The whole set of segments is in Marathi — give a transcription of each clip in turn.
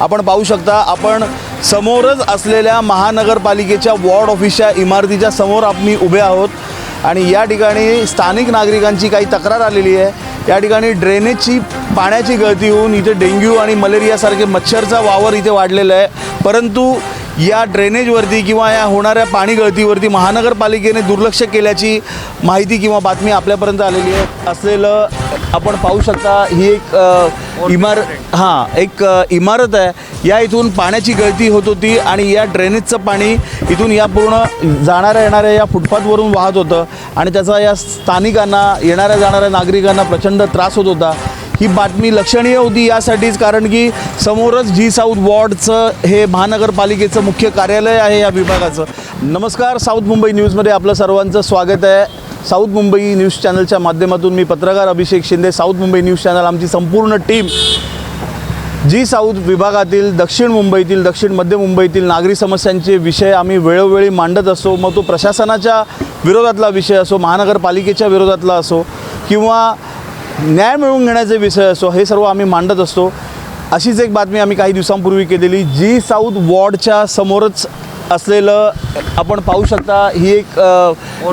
आपण पाहू शकता आपण समोरच असलेल्या महानगरपालिकेच्या वॉर्ड ऑफिसच्या इमारतीच्या समोर आम्ही उभे आहोत. आणि या ठिकाणी स्थानिक नागरिकांची काही तक्रार आलेली आहे. या ठिकाणी ड्रेनेजची पाण्याची गळती होऊन इथे डेंग्यू आणि मलेरियासारखे मच्छरचा वावर इथे वाढलेला आहे. परंतु या ड्रेनेजवरती किंवा या होणाऱ्या पाणी गळतीवरती महानगरपालिकेने दुर्लक्ष केल्याची माहिती किंवा बातमी आपल्यापर्यंत आलेली आहे. असलेलं आपण पाहू शकता ही एक इमार हां एक इमारत आहे. या इथून पाण्याची गळती होत होती आणि या ड्रेनेजचं पाणी इथून या पूर्ण जाणाऱ्या येणाऱ्या या फुटपाथवरून वाहत होतं आणि त्याचा या स्थानिकांना येणाऱ्या जाणाऱ्या नागरिकांना प्रचंड त्रास होत होता. ही बातमी लक्षणीय होती यासाठीच कारण की समोरच जी साऊथ वॉर्डचं हे महानगरपालिकेचं मुख्य कार्यालय आहे या विभागाचं. नमस्कार साऊथ मुंबई न्यूजमध्ये आपलं सर्वांचं स्वागत आहे. साऊथ मुंबई न्यूज चॅनलच्या माध्यमातून मी पत्रकार Abhishek Shinde South Mumbai news channel आमची संपूर्ण टीम जी साऊथ विभागातील दक्षिण मुंबईतील दक्षिण मध्य मुंबईतील नागरी समस्यांचे विषय आम्ही वेळोवेळी मांडत असतो मग तो प्रशासनाच्या विरोधातला विषय असो महानगरपालिकेच्या विरोधातला असो किंवा न्याय मिळवून घेण्याचे विषय असो हे सर्व आम्ही मांडत असतो. अशीच एक बातमी आम्ही काही दिवसांपूर्वी केलेली जी साऊथ वॉर्डच्या समोरच असलेलं आपण पाहू शकता ही एक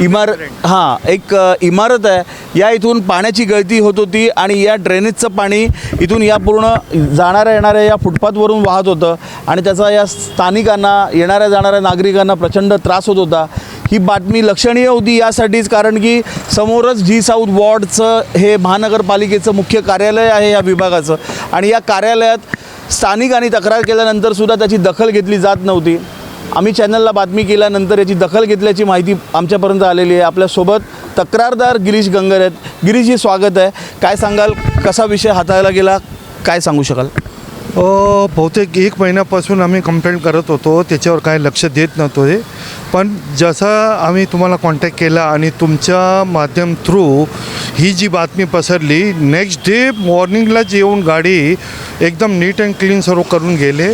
इमार हां एक इमारत आहे. या इथून पाण्याची गळती होत होती आणि या ड्रेनेजचं पाणी इथून या पूर्ण जाणाऱ्या येणाऱ्या या फुटपाथवरून वाहत होतं. आणि त्याचा या स्थानिकांना येणाऱ्या जाणाऱ्या नागरिकांना प्रचंड त्रास होत होता. ही बातमी लक्षणीय होती यासाठीच कारण की समोरच जी साऊथ वॉर्डचं हे महानगरपालिकेचं मुख्य कार्यालय आहे या विभागाचं. आणि या कार्यालयात स्थानिकांनी तक्रार केल्यानंतर सुद्धा त्याची दखल घेतली जात नव्हती. आम्ही चॅनलला बातमी केल्यानंतर याची दखल घेतल्याची माहिती आमच्यापर्यंत आलेली आहे. आपल्यासोबत तक्रारदार गिरीश गंगर आहेत. गिरीशजी स्वागत आहे. काय सांगाल? कसा विषय हाताळला गेला? काय सांगू शकाल? बहुतेक एक महिन्यापासून आम्ही कंप्लेंट करत होतो त्याच्यावर काय लक्ष देत नव्हतो हे. पण जसं आम्ही तुम्हाला कॉन्टॅक्ट केला आणि तुमच्या माध्यम थ्रू ही जी बातमी पसरली नेक्स्ट डे मॉर्निंगलाच येऊन गाडी एकदम नीट अँड क्लीन सर्व करून गेले.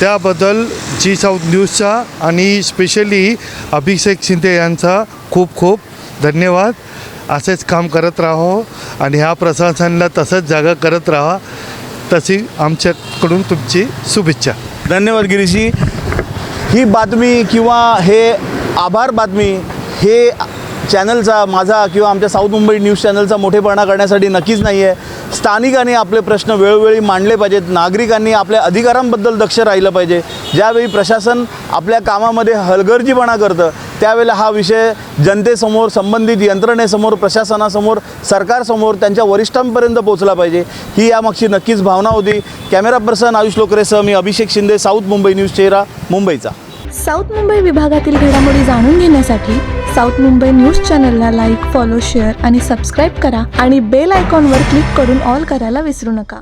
त्याबद्दल जी साऊथ न्यूजचा आणि स्पेशली अभिषेक शिंदे यांचा खूप खूप धन्यवाद. असेच काम करत राहो आणि ह्या प्रशासनाला तसंच जागा करत राहा. तशी आमच्याकडून तुमची शुभेच्छा. धन्यवाद गिरीशी ही बातमी किंवा हे आभार बातमी हे चॅनलचा माझा किंवा आमच्या साऊथ मुंबई न्यूज चॅनलचा मोठेपणा करण्यासाठी नक्कीच नाही आहे स्थानिकांनी आपले प्रश्न वेळोवेळी मांडले पाहिजेत. नागरिकांनी आपल्या अधिकारांबद्दल दक्ष राहिलं पाहिजे. ज्यावेळी प्रशासन आपल्या कामामध्ये हलगर्जीपणा करतं त्यावेळेला हा विषय जनतेसमोर संबंधित यंत्रणेसमोर प्रशासनासमोर सरकारसमोर त्यांच्या वरिष्ठांपर्यंत पोहोचला पाहिजे. ही यामागची नक्कीच भावना होती. कॅमेरा पर्सन आयुष लोकरेसह मी अभिषेक शिंदे साऊथ मुंबई न्यूज चेहरा मुंबईचा. साऊथ मुंबई विभागातील घडामोडी जाणून घेण्यासाठी साऊथ मुंबई न्यूज चॅनलला लाईक फॉलो शेअर आणि सबस्क्राईब करा आणि बेल आयकॉनवर क्लिक करून ऑल करायला विसरू नका.